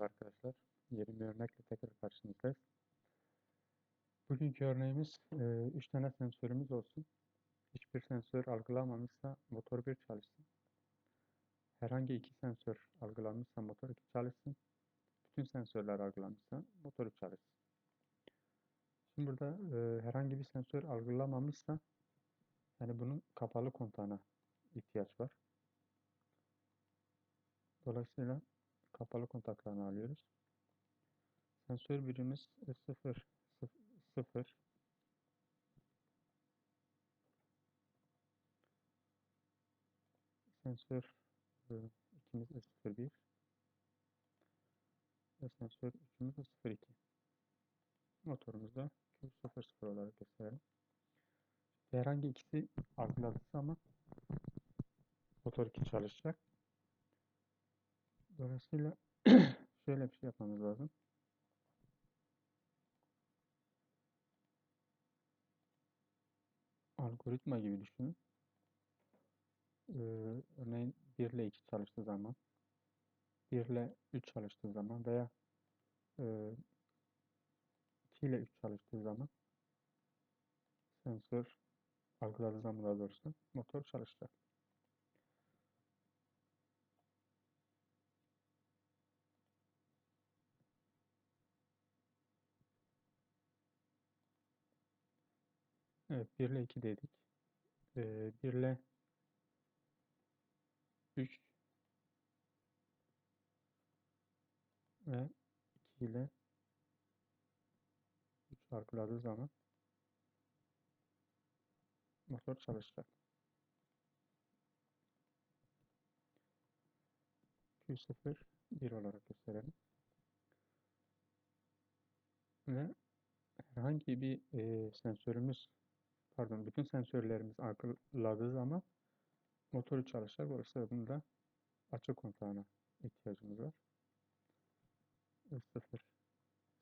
Merhaba arkadaşlar. Yeni bir örnekle tekrar karşınızdayız. Bugünkü örneğimiz 3 tane sensörümüz olsun. Hiçbir sensör algılamamışsa motor 1 çalışsın. Herhangi iki sensör algılanmışsa motor 2 çalışsın. Bütün sensörler algılanmışsa motor 3 çalışsın. Şimdi burada e, herhangi bir sensör algılamamışsa yani bunun kapalı kontağına ihtiyaç var. Dolayısıyla kapalı kontaklarını alıyoruz. Sensör birimiz 0 0 sensör e, ikimiz S01 ve sensör üçümüz S02 motorumuzda Q00 olarak gösterelim. Herhangi ikisi algıladığı zaman motor 2 çalışacak. Dolayısıyla şöyle bir şey yapmamız lazım. Algoritma gibi düşünün. Ee, örneğin 1 ile 2 çalıştığı zaman, 1 ile 3 çalıştığı zaman veya e, 2 ile 3 çalıştığı zaman sensör algıladığı zaman daha doğrusu motor çalışacak. Evet 1 ile 2 dedik. Ee, 1 ile 3 ve 2 ile 3 algıladığı zaman motor çalışacak. Q0 1 olarak gösterelim. Ve herhangi bir e, sensörümüz pardon bütün sensörlerimiz algıladığı zaman motoru çalışacak. Dolayısıyla da açık kontağına ihtiyacımız var. 0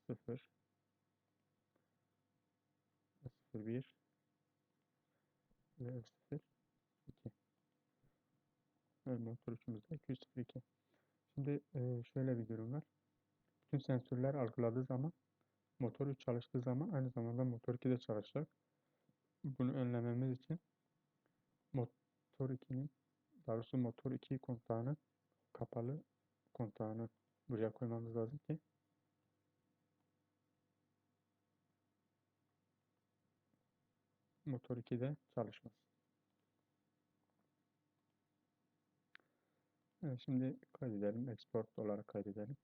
0 01 ve 0 2 ve motor üçümüzde 202. Şimdi e, şöyle bir durum var. Bütün sensörler algıladığı zaman motor 3 çalıştığı zaman aynı zamanda motor 2 de çalışacak. Bunu önlememiz için motor 2'nin daha doğrusu motor 2 kontağını kapalı kontağını buraya koymamız lazım ki motor 2 de çalışmaz. Evet, şimdi kaydedelim. Export olarak kaydedelim.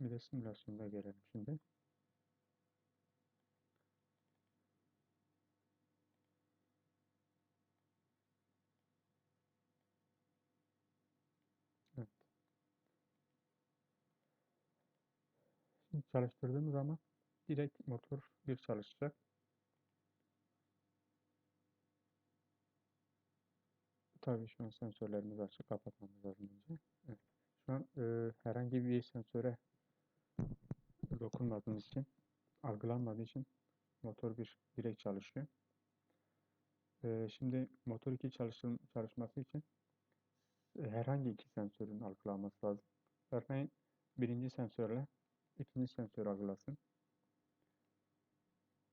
Bir de simülasyonda gelelim şimdi. Evet. Şimdi çalıştırdığımız zaman direkt motor bir çalışacak. Tabii şu an sensörlerimizi açık kapatmamız lazım önce. Evet. Şu an e, herhangi bir sensöre dokunmadığımız için, algılanmadığı için motor 1 direkt çalışıyor. Ee, şimdi motor 2 çalışım, çalışması için e, herhangi iki sensörün algılanması lazım. Örneğin birinci sensörle ikinci sensör algılasın.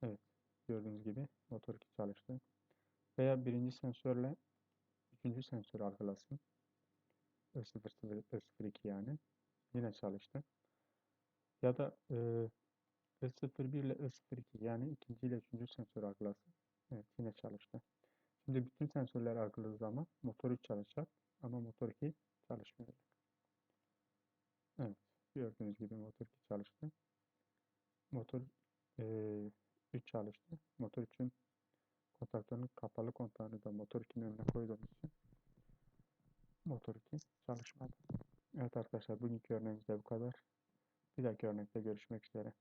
Evet, gördüğünüz gibi motor 2 çalıştı. Veya birinci sensörle üçüncü sensör algılasın. Ö0, Ö02 yani. Yine çalıştı. Ya da e, Ö01 ile Ö02 yani ikinci ile üçüncü sensör algılasın. Evet yine çalıştı. Şimdi bütün sensörler algıladığı zaman motor 3 çalışacak ama motor 2 çalışmayacak. Evet gördüğünüz gibi motor 2 çalıştı. Motor e, 3 çalıştı. Motor 3'ün kontaktörünün kapalı kontağını da motor 2'nin önüne koyduğumuz için motor 2 çalışmadı. Evet arkadaşlar bugünkü örneğimizde bu kadar. Bir dahaki örnekte görüşmek üzere.